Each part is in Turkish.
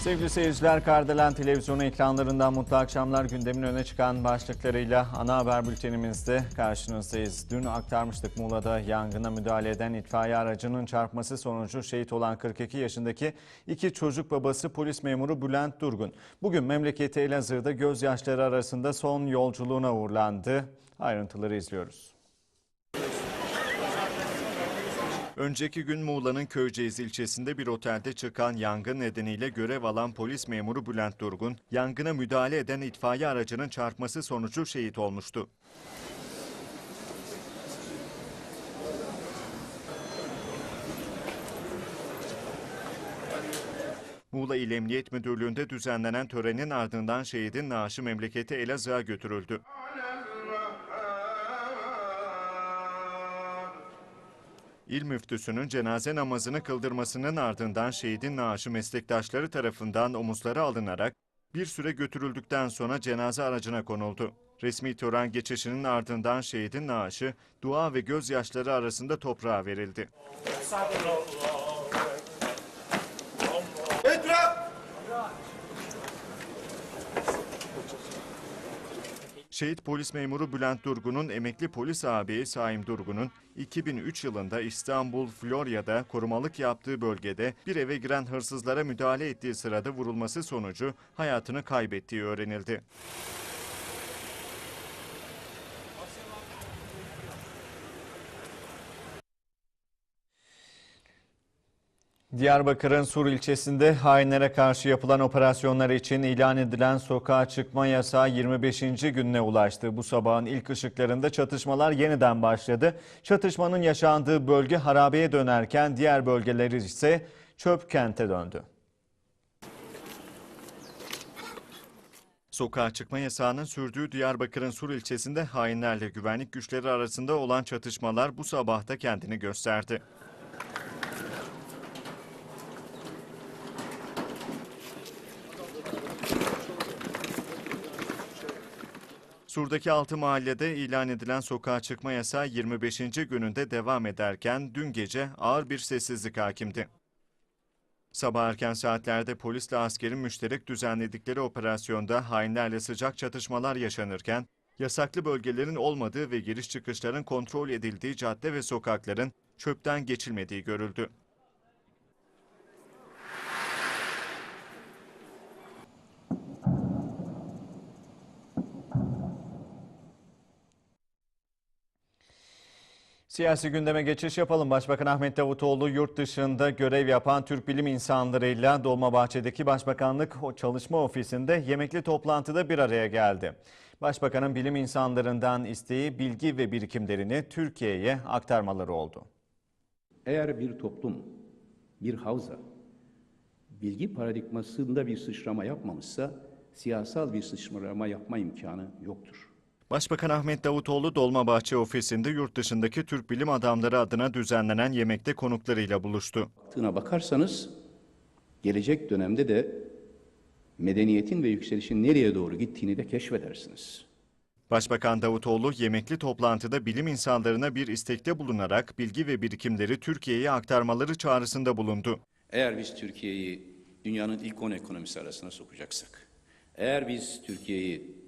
Sevgili seyirciler, Kardelen Televizyonu ekranlarından mutlu akşamlar gündemin öne çıkan başlıklarıyla ana haber bültenimizde karşınızdayız. Dün aktarmıştık Muğla'da yangına müdahale eden itfaiye aracının çarpması sonucu şehit olan 42 yaşındaki iki çocuk babası polis memuru Bülent Durgun. Bugün memleketi Elazığ'da gözyaşları arasında son yolculuğuna uğurlandı. Ayrıntıları izliyoruz. Önceki gün Muğla'nın Köyceğiz ilçesinde bir otelde çıkan yangın nedeniyle görev alan polis memuru Bülent Durgun, yangına müdahale eden itfaiye aracının çarpması sonucu şehit olmuştu. Muğla İl Emniyet Müdürlüğü'nde düzenlenen törenin ardından şehidin naaşı memleketi Elazığ'a götürüldü. İl müftüsünün cenaze namazını kıldırmasının ardından şehidin naaşı meslektaşları tarafından omuzlara alınarak bir süre götürüldükten sonra cenaze aracına konuldu. Resmi tören geçişinin ardından şehidin naaşı dua ve gözyaşları arasında toprağa verildi. Şehit polis memuru Bülent Durgun'un emekli polis ağabeyi Saim Durgun'un 2003 yılında İstanbul, Florya'da korumalık yaptığı bölgede bir eve giren hırsızlara müdahale ettiği sırada vurulması sonucu hayatını kaybettiği öğrenildi. Diyarbakır'ın Sur ilçesinde hainlere karşı yapılan operasyonlar için ilan edilen sokağa çıkma yasağı 25. gününe ulaştı. Bu sabahın ilk ışıklarında çatışmalar yeniden başladı. Çatışmanın yaşandığı bölge harabeye dönerken diğer bölgeleri ise çöp kente döndü. Sokağa çıkma yasağının sürdüğü Diyarbakır'ın Sur ilçesinde hainlerle güvenlik güçleri arasında olan çatışmalar bu sabah da kendini gösterdi. Sur'daki altı mahallede ilan edilen sokağa çıkma yasağı 25. gününde devam ederken dün gece ağır bir sessizlik hakimdi. Sabah erken saatlerde polisle askerin müşterek düzenledikleri operasyonda hainlerle sıcak çatışmalar yaşanırken, yasaklı bölgelerin olmadığı ve giriş çıkışların kontrol edildiği cadde ve sokakların çöpten geçilmediği görüldü. Siyasi gündeme geçiş yapalım. Başbakan Ahmet Davutoğlu yurt dışında görev yapan Türk bilim insanlarıyla Dolmabahçe'deki Başbakanlık Çalışma Ofisi'nde yemekli toplantıda bir araya geldi. Başbakanın bilim insanlarından isteği bilgi ve birikimlerini Türkiye'ye aktarmaları oldu. Eğer bir toplum, bir havza, bilgi paradigmasında bir sıçrama yapmamışsa, siyasal bir sıçrama yapma imkanı yoktur. Başbakan Ahmet Davutoğlu Dolmabahçe ofisinde yurt dışındaki Türk bilim adamları adına düzenlenen yemekte konuklarıyla buluştu. Tığına bakarsanız, gelecek dönemde de medeniyetin ve yükselişin nereye doğru gittiğini de keşfedersiniz. Başbakan Davutoğlu yemekli toplantıda bilim insanlarına bir istekte bulunarak bilgi ve birikimleri Türkiye'ye aktarmaları çağrısında bulundu. Eğer biz Türkiye'yi dünyanın ilk 10 ekonomisi arasına sokacaksak, eğer biz Türkiye'yi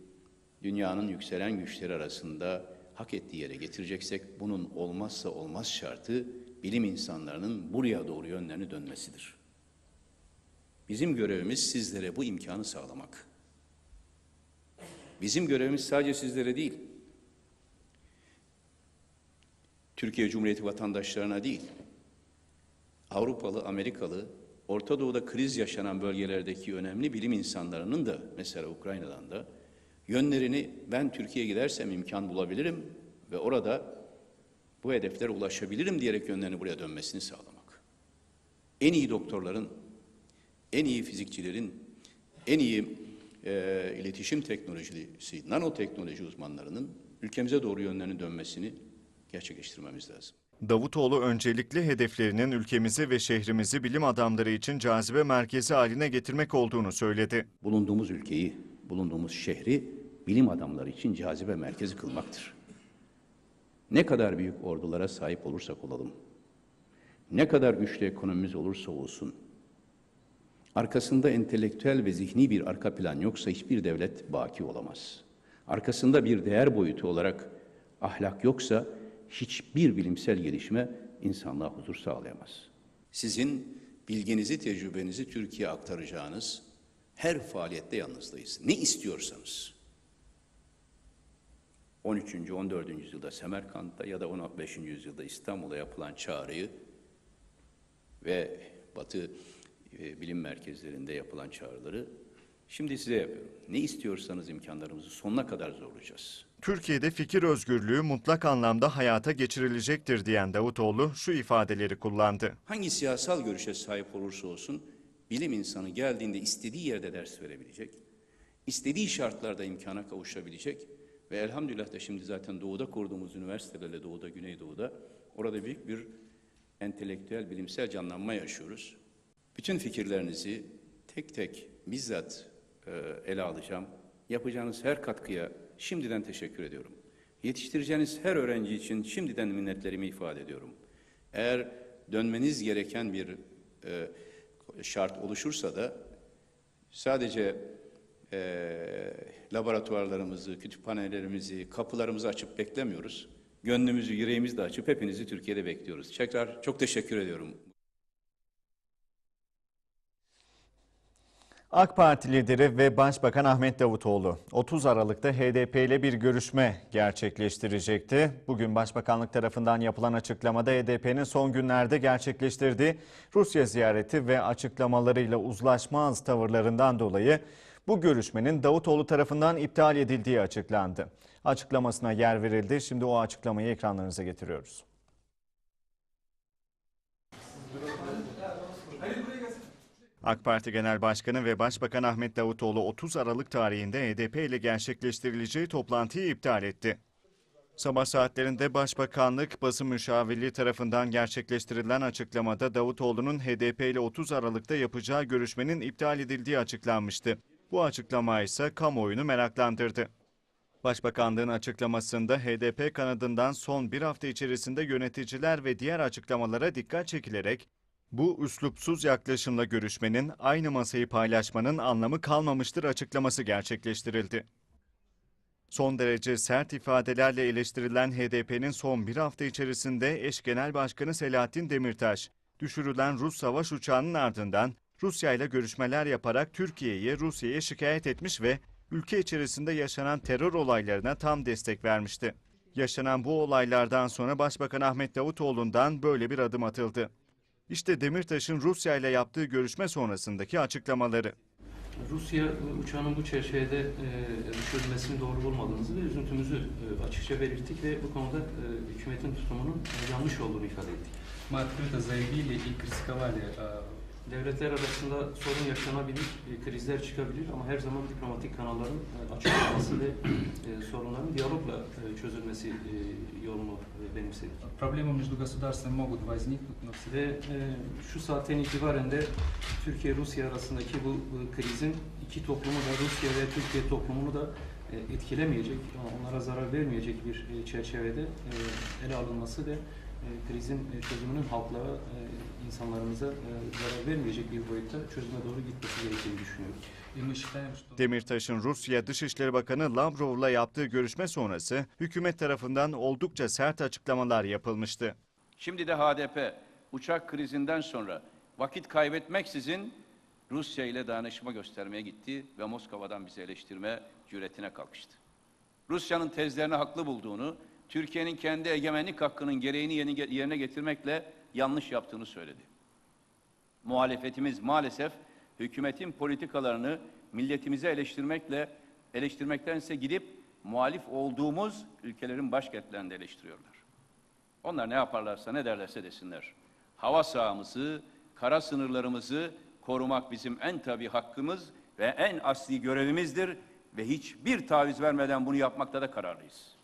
dünyanın yükselen güçleri arasında hak ettiği yere getireceksek bunun olmazsa olmaz şartı bilim insanlarının buraya doğru yönlerini dönmesidir. Bizim görevimiz sizlere bu imkanı sağlamak. Bizim görevimiz sadece sizlere değil, Türkiye Cumhuriyeti vatandaşlarına değil, Avrupalı, Amerikalı, Orta Doğu'da kriz yaşanan bölgelerdeki önemli bilim insanlarının da mesela Ukrayna'dan da yönlerini ben Türkiye'ye gidersem imkan bulabilirim ve orada bu hedeflere ulaşabilirim diyerek yönlerini buraya dönmesini sağlamak. En iyi doktorların, en iyi fizikçilerin, en iyi e, iletişim teknolojisi, nanoteknoloji uzmanlarının ülkemize doğru yönlerinin dönmesini gerçekleştirmemiz lazım. Davutoğlu öncelikli hedeflerinin ülkemizi ve şehrimizi bilim adamları için cazibe merkezi haline getirmek olduğunu söyledi. Bulunduğumuz ülkeyi, bulunduğumuz şehri bilim adamları için cazibe merkezi kılmaktır. Ne kadar büyük ordulara sahip olursak olalım, ne kadar güçlü ekonomimiz olursa olsun, Arkasında entelektüel ve zihni bir arka plan yoksa hiçbir devlet baki olamaz. Arkasında bir değer boyutu olarak ahlak yoksa hiçbir bilimsel gelişme insanlığa huzur sağlayamaz. Sizin bilginizi, tecrübenizi Türkiye'ye aktaracağınız her faaliyette yanınızdayız. Ne istiyorsanız. 13. 14. yüzyılda Semerkant'ta ya da 15. yüzyılda İstanbul'a yapılan çağrıyı ve Batı e, bilim merkezlerinde yapılan çağrıları şimdi size yapıyorum. Ne istiyorsanız imkanlarımızı sonuna kadar zorlayacağız. Türkiye'de fikir özgürlüğü mutlak anlamda hayata geçirilecektir diyen Davutoğlu şu ifadeleri kullandı. Hangi siyasal görüşe sahip olursa olsun bilim insanı geldiğinde istediği yerde ders verebilecek, istediği şartlarda imkana kavuşabilecek ve elhamdülillah da şimdi zaten doğuda kurduğumuz üniversitelerle doğuda, güneydoğuda orada büyük bir entelektüel, bilimsel canlanma yaşıyoruz. Bütün fikirlerinizi tek tek bizzat e, ele alacağım. Yapacağınız her katkıya şimdiden teşekkür ediyorum. Yetiştireceğiniz her öğrenci için şimdiden minnetlerimi ifade ediyorum. Eğer dönmeniz gereken bir e, şart oluşursa da sadece e, laboratuvarlarımızı, kütüphanelerimizi, kapılarımızı açıp beklemiyoruz. Gönlümüzü, yüreğimizi de açıp hepinizi Türkiye'de bekliyoruz. Tekrar çok teşekkür ediyorum. AK Parti lideri ve Başbakan Ahmet Davutoğlu 30 Aralık'ta HDP ile bir görüşme gerçekleştirecekti. Bugün Başbakanlık tarafından yapılan açıklamada HDP'nin son günlerde gerçekleştirdiği Rusya ziyareti ve açıklamalarıyla uzlaşmaz tavırlarından dolayı bu görüşmenin Davutoğlu tarafından iptal edildiği açıklandı. Açıklamasına yer verildi. Şimdi o açıklamayı ekranlarınıza getiriyoruz. AK Parti Genel Başkanı ve Başbakan Ahmet Davutoğlu 30 Aralık tarihinde HDP ile gerçekleştirileceği toplantıyı iptal etti. Sabah saatlerinde Başbakanlık basın müşavirliği tarafından gerçekleştirilen açıklamada Davutoğlu'nun HDP ile 30 Aralık'ta yapacağı görüşmenin iptal edildiği açıklanmıştı. Bu açıklama ise kamuoyunu meraklandırdı. Başbakanlığın açıklamasında HDP kanadından son bir hafta içerisinde yöneticiler ve diğer açıklamalara dikkat çekilerek bu üslupsuz yaklaşımla görüşmenin aynı masayı paylaşmanın anlamı kalmamıştır açıklaması gerçekleştirildi. Son derece sert ifadelerle eleştirilen HDP'nin son bir hafta içerisinde eş genel başkanı Selahattin Demirtaş, düşürülen Rus savaş uçağının ardından Rusya ile görüşmeler yaparak Türkiye'yi Rusya'ya şikayet etmiş ve ülke içerisinde yaşanan terör olaylarına tam destek vermişti. Yaşanan bu olaylardan sonra Başbakan Ahmet Davutoğlu'ndan böyle bir adım atıldı. İşte Demirtaş'ın Rusya ile yaptığı görüşme sonrasındaki açıklamaları. Rusya uçağının bu çerçevede e, düşürülmesini doğru bulmadığımızı ve üzüntümüzü e, açıkça belirttik ve bu konuda e, hükümetin tutumunun e, yanlış olduğunu ifade ettik. Мы открыто заявили и критиковали э, Devletler arasında sorun yaşanabilir, e, krizler çıkabilir ama her zaman diplomatik kanalların e, açık olması ve e, sorunların diyalogla e, çözülmesi e, yolunu e, benimsedik. проблемы между государствами могут возникнуть, но всегда Ve e, şu saatten itibaren de Türkiye-Rusya arasındaki bu, bu krizin iki toplumu da Rusya ve Türkiye toplumunu da e, etkilemeyecek, onlara zarar vermeyecek bir e, çerçevede e, ele alınması ve e, krizin e, çözümünün halklara, e, insanlarımıza e, zarar vermeyecek bir boyutta çözüme doğru gitmesi gerektiğini düşünüyorum. Demirtaş'ın Rusya Dışişleri Bakanı Lavrov'la yaptığı görüşme sonrası hükümet tarafından oldukça sert açıklamalar yapılmıştı. Şimdi de HDP uçak krizinden sonra vakit kaybetmeksizin Rusya ile dayanışma göstermeye gitti ve Moskova'dan bizi eleştirme cüretine kalkıştı. Rusya'nın tezlerini haklı bulduğunu, Türkiye'nin kendi egemenlik hakkının gereğini yerine getirmekle yanlış yaptığını söyledi. Muhalefetimiz maalesef hükümetin politikalarını milletimize eleştirmekle eleştirmektense gidip muhalif olduğumuz ülkelerin başkentlerinde eleştiriyorlar. Onlar ne yaparlarsa ne derlerse desinler. Hava sahamızı, kara sınırlarımızı korumak bizim en tabi hakkımız ve en asli görevimizdir ve hiçbir taviz vermeden bunu yapmakta da kararlıyız.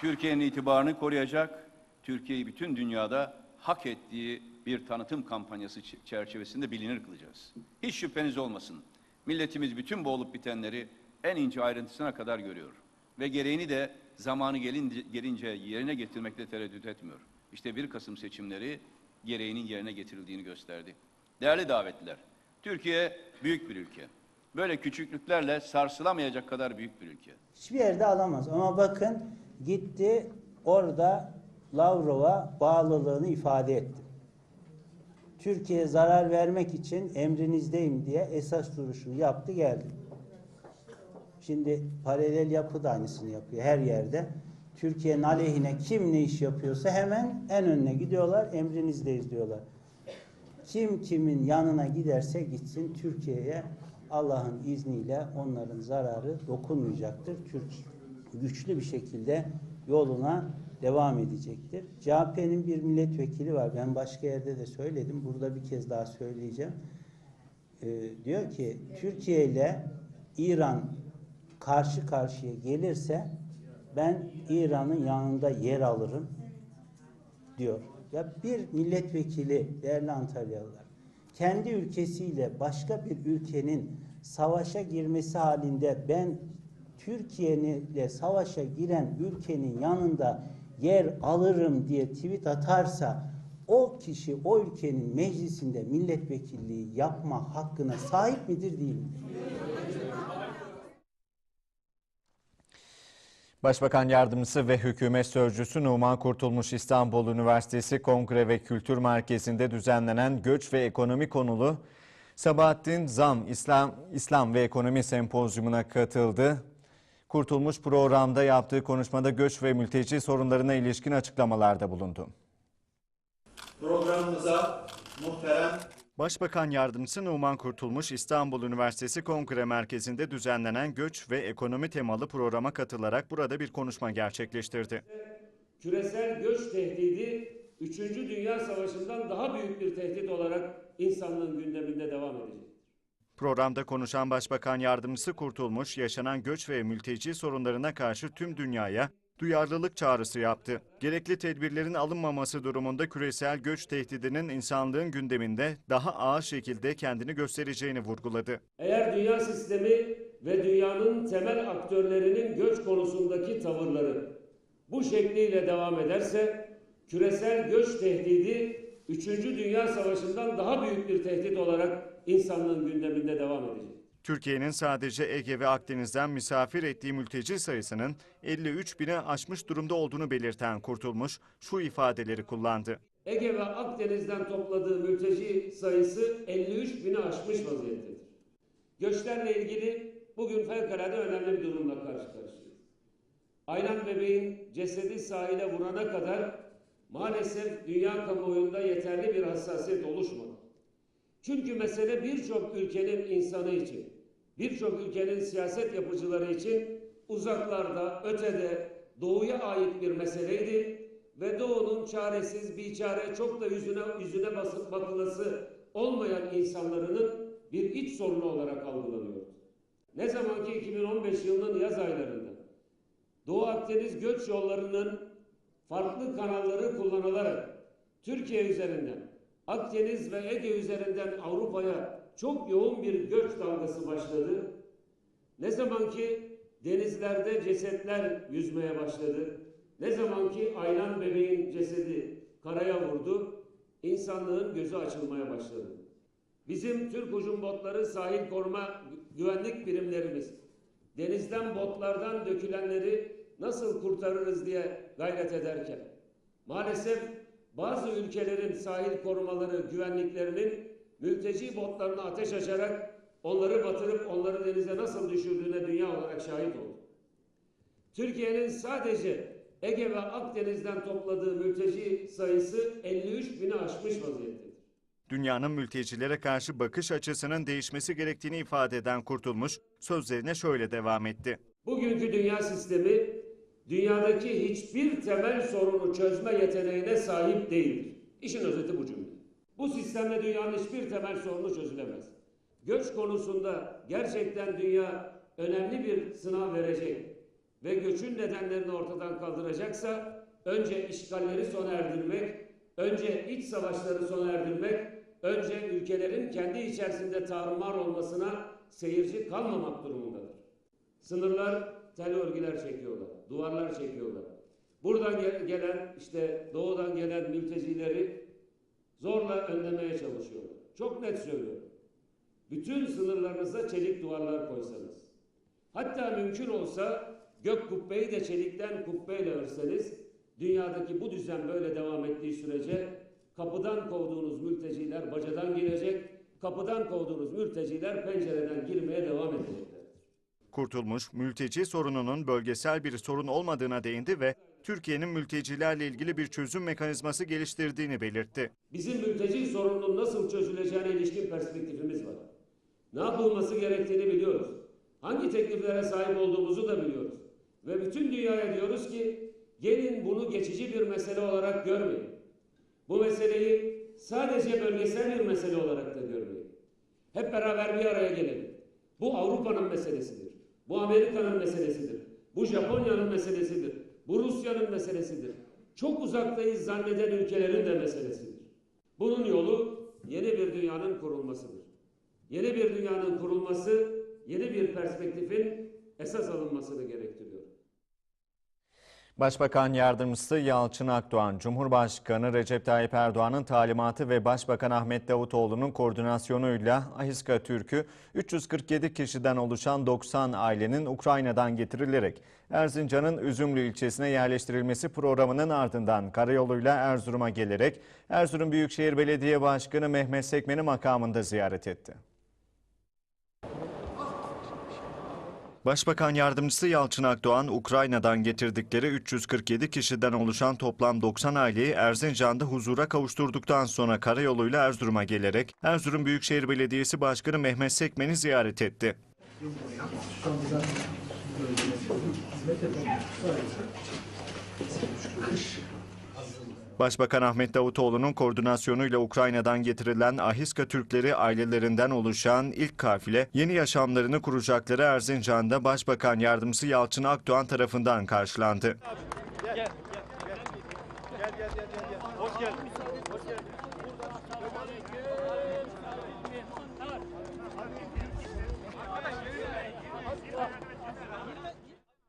Türkiye'nin itibarını koruyacak, Türkiye'yi bütün dünyada hak ettiği bir tanıtım kampanyası çerçevesinde bilinir kılacağız. Hiç şüpheniz olmasın. Milletimiz bütün bu olup bitenleri en ince ayrıntısına kadar görüyor. Ve gereğini de zamanı gelince, gelince yerine getirmekte tereddüt etmiyor. İşte 1 Kasım seçimleri gereğinin yerine getirildiğini gösterdi. Değerli davetliler, Türkiye büyük bir ülke. Böyle küçüklüklerle sarsılamayacak kadar büyük bir ülke. Hiçbir yerde alamaz. Ama bakın gitti orada Lavrov'a bağlılığını ifade etti. Türkiye'ye zarar vermek için emrinizdeyim diye esas duruşunu yaptı geldi. Şimdi paralel yapı da aynısını yapıyor her yerde. Türkiye'nin aleyhine kim ne iş yapıyorsa hemen en önüne gidiyorlar, emrinizdeyiz diyorlar. Kim kimin yanına giderse gitsin Türkiye'ye Allah'ın izniyle onların zararı dokunmayacaktır. Türk güçlü bir şekilde yoluna devam edecektir. CHP'nin bir milletvekili var. Ben başka yerde de söyledim. Burada bir kez daha söyleyeceğim. Ee, diyor ki Türkiye ile İran karşı karşıya gelirse ben İran'ın yanında yer alırım diyor. Ya bir milletvekili değerli Antalyalılar kendi ülkesiyle başka bir ülkenin savaşa girmesi halinde ben Türkiye'nin ile savaşa giren ülkenin yanında yer alırım diye tweet atarsa o kişi o ülkenin meclisinde milletvekilliği yapma hakkına sahip midir değil midir? Başbakan Yardımcısı ve Hükümet Sözcüsü Numan Kurtulmuş İstanbul Üniversitesi Kongre ve Kültür Merkezi'nde düzenlenen göç ve ekonomi konulu Sabahattin Zam İslam, İslam ve Ekonomi Sempozyumuna katıldı. Kurtulmuş programda yaptığı konuşmada göç ve mülteci sorunlarına ilişkin açıklamalarda bulundu. programımıza muhterem Başbakan Yardımcısı Numan Kurtulmuş İstanbul Üniversitesi Kongre Merkezi'nde düzenlenen göç ve ekonomi temalı programa katılarak burada bir konuşma gerçekleştirdi. küresel göç tehdidi 3. Dünya Savaşı'ndan daha büyük bir tehdit olarak insanlığın gündeminde devam edecek. Programda konuşan Başbakan Yardımcısı Kurtulmuş, yaşanan göç ve mülteci sorunlarına karşı tüm dünyaya duyarlılık çağrısı yaptı. Gerekli tedbirlerin alınmaması durumunda küresel göç tehdidinin insanlığın gündeminde daha ağır şekilde kendini göstereceğini vurguladı. Eğer dünya sistemi ve dünyanın temel aktörlerinin göç konusundaki tavırları bu şekliyle devam ederse küresel göç tehdidi 3. Dünya Savaşı'ndan daha büyük bir tehdit olarak insanlığın gündeminde devam edecek. Türkiye'nin sadece Ege ve Akdeniz'den misafir ettiği mülteci sayısının 53 bini aşmış durumda olduğunu belirten Kurtulmuş şu ifadeleri kullandı. Ege ve Akdeniz'den topladığı mülteci sayısı 53 bini aşmış vaziyettedir. Göçlerle ilgili bugün fevkalade önemli bir durumla karşı karşıyayız. Aynan bebeğin cesedi sahile vurana kadar maalesef dünya kamuoyunda yeterli bir hassasiyet oluşmadı. Çünkü mesele birçok ülkenin insanı için, birçok ülkenin siyaset yapıcıları için uzaklarda, ötede, doğuya ait bir meseleydi ve doğunun çaresiz, biçare, çok da yüzüne yüzüne basıp bakılası olmayan insanların bir iç sorunu olarak algılanıyordu. Ne zaman ki 2015 yılının yaz aylarında Doğu Akdeniz göç yollarının farklı kanalları kullanılarak Türkiye üzerinden Akdeniz ve Ege üzerinden Avrupa'ya çok yoğun bir göç dalgası başladı. Ne zaman ki denizlerde cesetler yüzmeye başladı, ne zaman ki Aylan bebeğin cesedi karaya vurdu, insanlığın gözü açılmaya başladı. Bizim Türk Ucum Botları sahil koruma güvenlik birimlerimiz denizden botlardan dökülenleri nasıl kurtarırız diye gayret ederken maalesef bazı ülkelerin sahil korumaları güvenliklerinin mülteci botlarına ateş açarak onları batırıp onları denize nasıl düşürdüğüne dünya olarak şahit oldu. Türkiye'nin sadece Ege ve Akdeniz'den topladığı mülteci sayısı 53 bini aşmış vaziyettedir. Dünyanın mültecilere karşı bakış açısının değişmesi gerektiğini ifade eden Kurtulmuş sözlerine şöyle devam etti. Bugünkü dünya sistemi dünyadaki hiçbir temel sorunu çözme yeteneğine sahip değildir. İşin özeti bu cümle. Bu sistemle dünyanın hiçbir temel sorunu çözülemez. Göç konusunda gerçekten dünya önemli bir sınav verecek ve göçün nedenlerini ortadan kaldıracaksa önce işgalleri sona erdirmek, önce iç savaşları sona erdirmek, önce ülkelerin kendi içerisinde tarumar olmasına seyirci kalmamak durumundadır. Sınırlar tel örgüler çekiyorlar, duvarlar çekiyorlar. Buradan gel- gelen işte doğudan gelen mültecileri zorla önlemeye çalışıyorlar. Çok net söylüyorum. Bütün sınırlarınıza çelik duvarlar koysanız. Hatta mümkün olsa gök kubbeyi de çelikten kubbeyle örseniz dünyadaki bu düzen böyle devam ettiği sürece kapıdan kovduğunuz mülteciler bacadan girecek, kapıdan kovduğunuz mülteciler pencereden girmeye devam edecekler. Kurtulmuş, mülteci sorununun bölgesel bir sorun olmadığına değindi ve Türkiye'nin mültecilerle ilgili bir çözüm mekanizması geliştirdiğini belirtti. Bizim mülteci sorununun nasıl çözüleceğine ilişkin perspektifimiz var. Ne yapılması gerektiğini biliyoruz. Hangi tekliflere sahip olduğumuzu da biliyoruz. Ve bütün dünyaya diyoruz ki gelin bunu geçici bir mesele olarak görmeyin. Bu meseleyi sadece bölgesel bir mesele olarak da görmeyin. Hep beraber bir araya gelelim. Bu Avrupa'nın meselesidir. Bu Amerika'nın meselesidir. Bu Japonya'nın meselesidir. Bu Rusya'nın meselesidir. Çok uzaktayız zanneden ülkelerin de meselesidir. Bunun yolu yeni bir dünyanın kurulmasıdır. Yeni bir dünyanın kurulması, yeni bir perspektifin esas alınmasını gerektiriyor. Başbakan Yardımcısı Yalçın Akdoğan, Cumhurbaşkanı Recep Tayyip Erdoğan'ın talimatı ve Başbakan Ahmet Davutoğlu'nun koordinasyonuyla Ahiska Türk'ü 347 kişiden oluşan 90 ailenin Ukrayna'dan getirilerek Erzincan'ın Üzümlü ilçesine yerleştirilmesi programının ardından karayoluyla Erzurum'a gelerek Erzurum Büyükşehir Belediye Başkanı Mehmet Sekmen'i makamında ziyaret etti. Başbakan Yardımcısı Yalçın Akdoğan, Ukrayna'dan getirdikleri 347 kişiden oluşan toplam 90 aileyi Erzincan'da huzura kavuşturduktan sonra karayoluyla Erzurum'a gelerek Erzurum Büyükşehir Belediyesi Başkanı Mehmet Sekmen'i ziyaret etti. Başbakan Ahmet Davutoğlu'nun koordinasyonuyla Ukrayna'dan getirilen Ahiska Türkleri ailelerinden oluşan ilk kafile yeni yaşamlarını kuracakları Erzincan'da Başbakan Yardımcısı Yalçın Akdoğan tarafından karşılandı.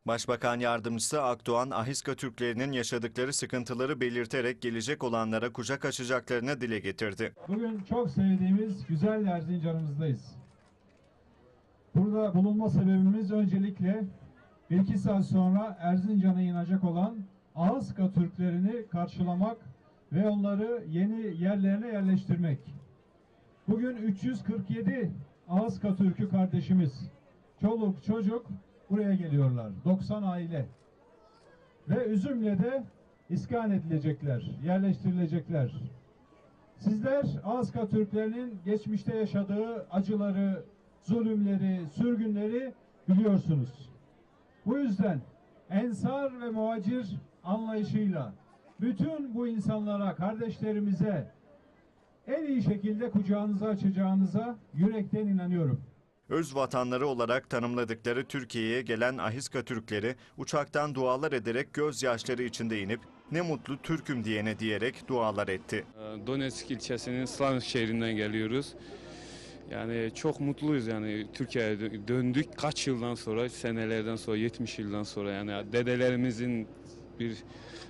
Başbakan Yardımcısı Akdoğan, Ahiska Türklerinin yaşadıkları sıkıntıları belirterek gelecek olanlara kucak açacaklarını dile getirdi. Bugün çok sevdiğimiz güzel Erzincan'ımızdayız. Burada bulunma sebebimiz öncelikle bir iki saat sonra Erzincan'a inecek olan Ağızka Türklerini karşılamak ve onları yeni yerlerine yerleştirmek. Bugün 347 Ağızka Türk'ü kardeşimiz, çoluk çocuk buraya geliyorlar. 90 aile. Ve Üzümle'de iskan edilecekler, yerleştirilecekler. Sizler Ağızka Türklerinin geçmişte yaşadığı acıları, zulümleri, sürgünleri biliyorsunuz. Bu yüzden ensar ve muhacir anlayışıyla bütün bu insanlara, kardeşlerimize en iyi şekilde kucağınızı açacağınıza yürekten inanıyorum. Öz vatanları olarak tanımladıkları Türkiye'ye gelen Ahiska Türkleri uçaktan dualar ederek gözyaşları içinde inip ne mutlu Türk'üm diyene diyerek dualar etti. Donetsk ilçesinin Slavyansk şehrinden geliyoruz. Yani çok mutluyuz yani Türkiye'ye dö- döndük kaç yıldan sonra, senelerden sonra, 70 yıldan sonra yani dedelerimizin bir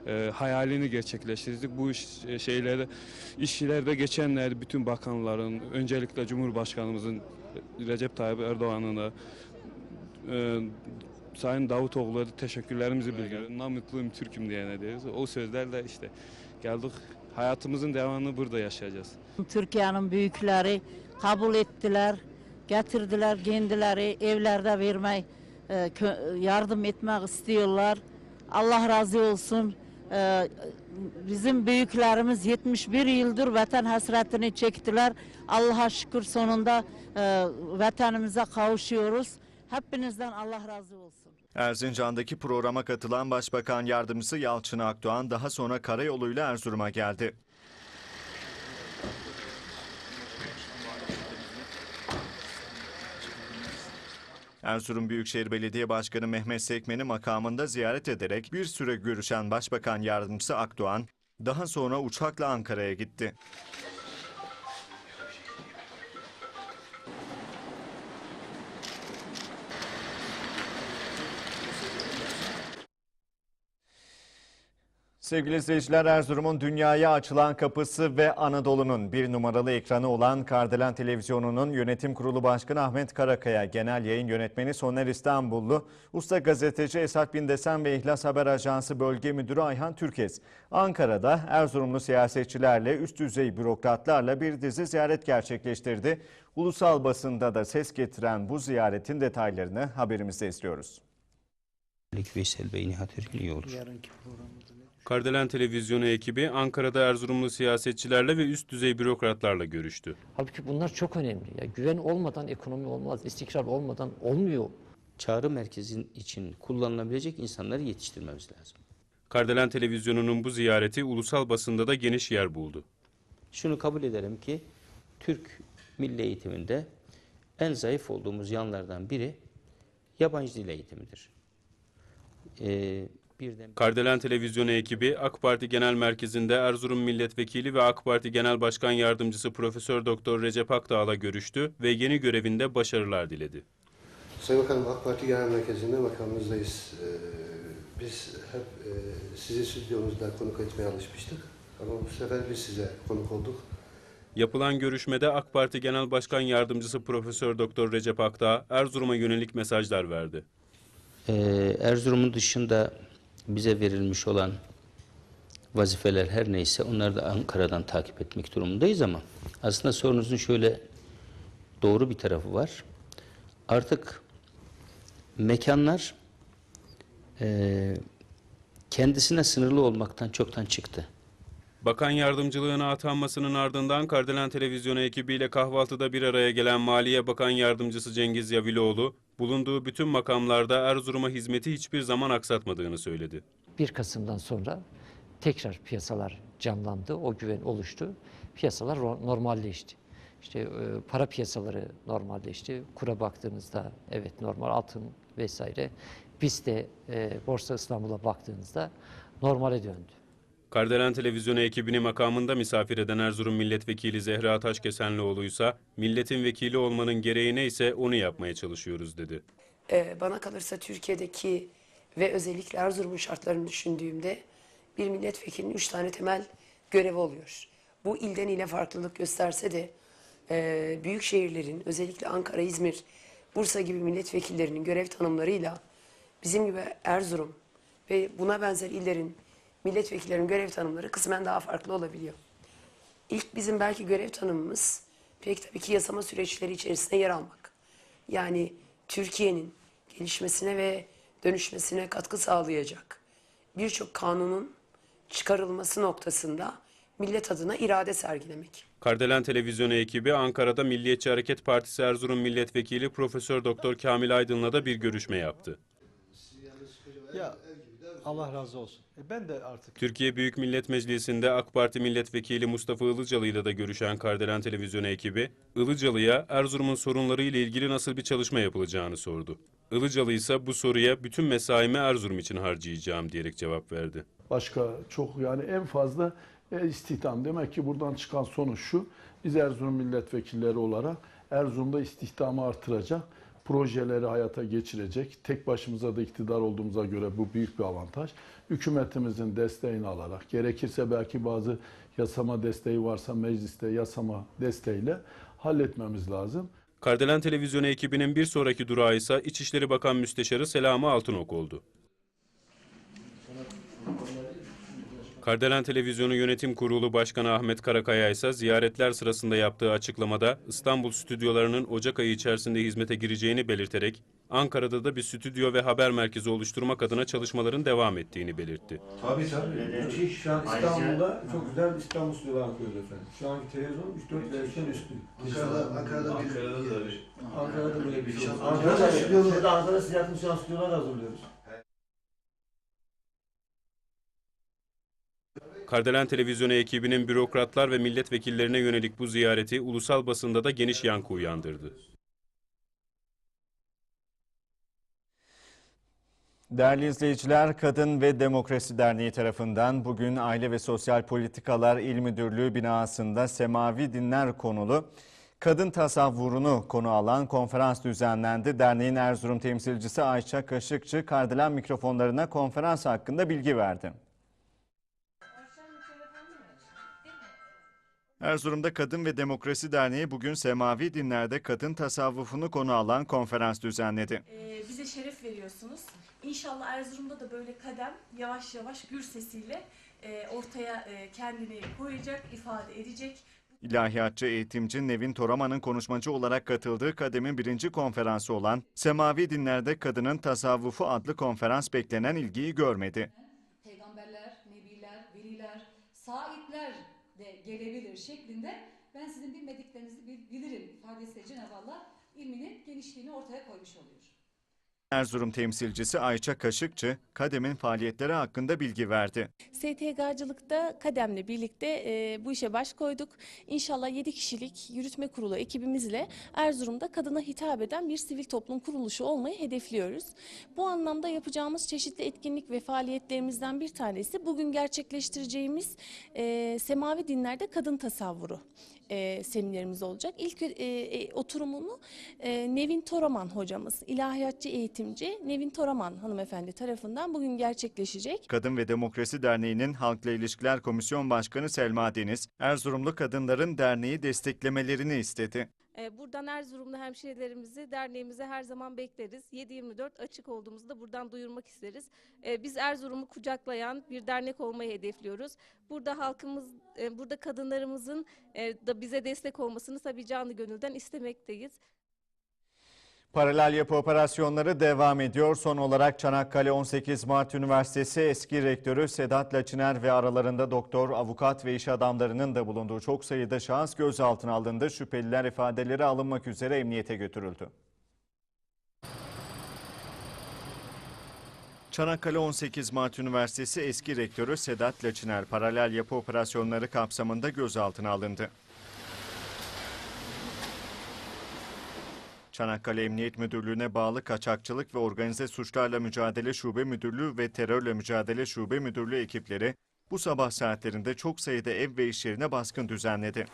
e, hayalini gerçekleştirdik. Bu iş, e, şeylerde, işçilerde geçenler bütün bakanların, öncelikle Cumhurbaşkanımızın Recep Tayyip Erdoğan'ın da e, Sayın Davutoğlu'na da teşekkürlerimizi bildiriyoruz. Ne mutluyum Türk'üm diyene diyoruz. O sözlerle işte geldik. Hayatımızın devamını burada yaşayacağız. Türkiye'nin büyükleri kabul ettiler, getirdiler kendileri evlerde vermek, e, yardım etmek istiyorlar. Allah razı olsun. Bizim büyüklerimiz 71 yıldır vatan hasretini çektiler. Allah'a şükür sonunda e, vatanımıza kavuşuyoruz. Hepinizden Allah razı olsun. Erzincan'daki programa katılan Başbakan Yardımcısı Yalçın Akdoğan daha sonra karayoluyla Erzurum'a geldi. Erzurum Büyükşehir Belediye Başkanı Mehmet Sekmen'i makamında ziyaret ederek bir süre görüşen Başbakan Yardımcısı Akdoğan, daha sonra uçakla Ankara'ya gitti. Sevgili izleyiciler Erzurum'un dünyaya açılan kapısı ve Anadolu'nun bir numaralı ekranı olan Kardelen Televizyonu'nun yönetim kurulu başkanı Ahmet Karakaya, genel yayın yönetmeni Soner İstanbullu, usta gazeteci Esat Bindesen ve İhlas Haber Ajansı Bölge Müdürü Ayhan Türkez, Ankara'da Erzurumlu siyasetçilerle üst düzey bürokratlarla bir dizi ziyaret gerçekleştirdi. Ulusal basında da ses getiren bu ziyaretin detaylarını haberimizde izliyoruz. Veysel Bey Nihat Ergin iyi olur. Kardelen Televizyonu ekibi Ankara'da Erzurumlu siyasetçilerle ve üst düzey bürokratlarla görüştü. Halbuki bunlar çok önemli. Ya güven olmadan ekonomi olmaz, istikrar olmadan olmuyor. Çağrı merkezin için kullanılabilecek insanları yetiştirmemiz lazım. Kardelen Televizyonu'nun bu ziyareti ulusal basında da geniş yer buldu. Şunu kabul ederim ki Türk milli eğitiminde en zayıf olduğumuz yanlardan biri yabancı dil eğitimidir. Ee, Kardelen Televizyonu ekibi AK Parti Genel Merkezi'nde Erzurum Milletvekili ve AK Parti Genel Başkan Yardımcısı Profesör Doktor Recep Akdağ'la görüştü ve yeni görevinde başarılar diledi. Sayın Bakanım AK Parti Genel Merkezi'nde makamımızdayız. Ee, biz hep e, sizi stüdyomuzda konuk etmeye alışmıştık. Ama bu sefer biz size konuk olduk. Yapılan görüşmede AK Parti Genel Başkan Yardımcısı Profesör Doktor Recep Akdağ Erzurum'a yönelik mesajlar verdi. Ee, Erzurum'un dışında bize verilmiş olan vazifeler her neyse onları da Ankara'dan takip etmek durumundayız ama aslında sorunuzun şöyle doğru bir tarafı var. Artık mekanlar eee, kendisine sınırlı olmaktan çoktan çıktı. Bakan yardımcılığına atanmasının ardından Kardelen Televizyonu ekibiyle kahvaltıda bir araya gelen Maliye Bakan Yardımcısı Cengiz Yaviloğlu, bulunduğu bütün makamlarda Erzurum'a hizmeti hiçbir zaman aksatmadığını söyledi. 1 Kasım'dan sonra tekrar piyasalar canlandı, o güven oluştu. Piyasalar normalleşti. İşte e, para piyasaları normalleşti. Kura baktığınızda evet normal altın vesaire. Biz de e, Borsa İstanbul'a baktığınızda normale döndü. Kardelen Televizyonu ekibini makamında misafir eden Erzurum Milletvekili Zehra Taşkesenlioğlu ise milletin vekili olmanın gereği neyse onu yapmaya çalışıyoruz dedi. Ee, bana kalırsa Türkiye'deki ve özellikle Erzurum'un şartlarını düşündüğümde bir milletvekilinin üç tane temel görevi oluyor. Bu ilden ile farklılık gösterse de e, büyük şehirlerin özellikle Ankara, İzmir, Bursa gibi milletvekillerinin görev tanımlarıyla bizim gibi Erzurum ve buna benzer illerin milletvekillerinin görev tanımları kısmen daha farklı olabiliyor. İlk bizim belki görev tanımımız pek tabii ki yasama süreçleri içerisinde yer almak. Yani Türkiye'nin gelişmesine ve dönüşmesine katkı sağlayacak birçok kanunun çıkarılması noktasında millet adına irade sergilemek. Kardelen Televizyonu ekibi Ankara'da Milliyetçi Hareket Partisi Erzurum Milletvekili Profesör Doktor Kamil Aydın'la da bir görüşme yaptı. Ya Allah razı olsun. E ben de artık Türkiye Büyük Millet Meclisi'nde AK Parti Milletvekili Mustafa Ilıcalı ile de görüşen Kardelen Televizyonu ekibi, Ilıcalı'ya Erzurum'un sorunları ile ilgili nasıl bir çalışma yapılacağını sordu. Ilıcalı ise bu soruya bütün mesaimi Erzurum için harcayacağım diyerek cevap verdi. Başka çok yani en fazla e, istihdam. Demek ki buradan çıkan sonuç şu. Biz Erzurum milletvekilleri olarak Erzurum'da istihdamı artıracak, projeleri hayata geçirecek. Tek başımıza da iktidar olduğumuza göre bu büyük bir avantaj. Hükümetimizin desteğini alarak, gerekirse belki bazı yasama desteği varsa mecliste yasama desteğiyle halletmemiz lazım. Kardelen Televizyonu ekibinin bir sonraki durağı ise İçişleri Bakan Müsteşarı Selami Altınok oldu. Kardelen Televizyonu Yönetim Kurulu Başkanı Ahmet Karakaya ise ziyaretler sırasında yaptığı açıklamada İstanbul stüdyolarının Ocak ayı içerisinde hizmete gireceğini belirterek Ankara'da da bir stüdyo ve haber merkezi oluşturmak adına çalışmaların devam ettiğini belirtti. tabii tabii. Şu an İstanbul'da çok güzel İstanbul stüdyoları yapıyoruz efendim. Şu anki televizyon 3-4 televizyon üstü. Ankara'da, Ankara'da, Ankara'da da öyle. Ankara'da böyle bir şey. Ankara'da stüdyoları. Ankara'da sıcak misyon stüdyolar hazırlıyoruz. Kardelen Televizyonu ekibinin bürokratlar ve milletvekillerine yönelik bu ziyareti ulusal basında da geniş yankı uyandırdı. Değerli izleyiciler, Kadın ve Demokrasi Derneği tarafından bugün Aile ve Sosyal Politikalar İl Müdürlüğü binasında Semavi Dinler konulu kadın tasavvurunu konu alan konferans düzenlendi. Derneğin Erzurum temsilcisi Ayça Kaşıkçı, Kardelen mikrofonlarına konferans hakkında bilgi verdi. Erzurum'da Kadın ve Demokrasi Derneği bugün semavi dinlerde kadın tasavvufunu konu alan konferans düzenledi. Ee, bize şeref veriyorsunuz. İnşallah Erzurum'da da böyle kadem yavaş yavaş gür sesiyle e, ortaya e, kendini koyacak, ifade edecek. İlahiyatçı eğitimci Nevin Toraman'ın konuşmacı olarak katıldığı kademin birinci konferansı olan Semavi Dinlerde Kadının Tasavvufu adlı konferans beklenen ilgiyi görmedi. Gelebilir şeklinde ben sizin bilmediklerinizi bil- bilirim ifadesiyle Cenab-ı Allah ilminin genişliğini ortaya koymuş oluyor. Erzurum temsilcisi Ayça Kaşıkçı, kademin faaliyetleri hakkında bilgi verdi. STK'cılıkta Kadem'le birlikte e, bu işe baş koyduk. İnşallah 7 kişilik yürütme kurulu ekibimizle Erzurum'da kadına hitap eden bir sivil toplum kuruluşu olmayı hedefliyoruz. Bu anlamda yapacağımız çeşitli etkinlik ve faaliyetlerimizden bir tanesi bugün gerçekleştireceğimiz e, Semavi Dinler'de Kadın Tasavvuru e, seminerimiz olacak. İlk e, e, oturumunu e, Nevin Toraman hocamız, ilahiyatçı eğitimci Nevin Toraman hanımefendi tarafından bugün gerçekleşecek. Kadın ve Demokrasi Derneği'nin Halkla İlişkiler Komisyon Başkanı Selma Deniz, Erzurumlu kadınların derneği desteklemelerini istedi. Ee, Buradan Erzurumlu hemşehrilerimizi derneğimize her zaman bekleriz. 7-24 açık olduğumuzu da buradan duyurmak isteriz. Ee, Biz Erzurum'u kucaklayan bir dernek olmayı hedefliyoruz. Burada halkımız, e, burada kadınlarımızın e, da bize destek olmasını tabii canı gönülden istemekteyiz. Paralel yapı operasyonları devam ediyor. Son olarak Çanakkale 18 Mart Üniversitesi eski rektörü Sedat Laçiner ve aralarında doktor, avukat ve iş adamlarının da bulunduğu çok sayıda şahıs gözaltına alındı. Şüpheliler ifadeleri alınmak üzere emniyete götürüldü. Çanakkale 18 Mart Üniversitesi eski rektörü Sedat Laçiner paralel yapı operasyonları kapsamında gözaltına alındı. Çanakkale Emniyet Müdürlüğü'ne bağlı Kaçakçılık ve Organize Suçlarla Mücadele Şube Müdürlüğü ve Terörle Mücadele Şube Müdürlüğü ekipleri bu sabah saatlerinde çok sayıda ev ve iş yerine baskın düzenledi.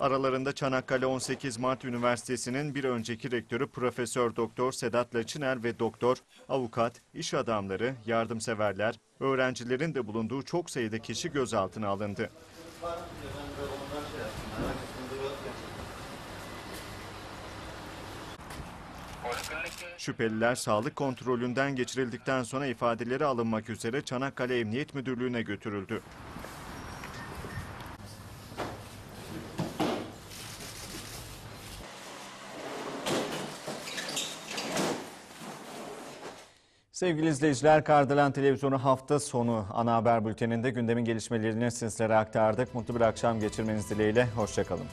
Aralarında Çanakkale 18 Mart Üniversitesi'nin bir önceki rektörü Profesör Doktor Sedat Laçiner ve doktor, avukat, iş adamları, yardımseverler, öğrencilerin de bulunduğu çok sayıda kişi gözaltına alındı. Şüpheliler sağlık kontrolünden geçirildikten sonra ifadeleri alınmak üzere Çanakkale Emniyet Müdürlüğü'ne götürüldü. Sevgili izleyiciler, Kardelen Televizyonu hafta sonu ana haber bülteninde gündemin gelişmelerini sizlere aktardık. Mutlu bir akşam geçirmeniz dileğiyle. Hoşçakalın.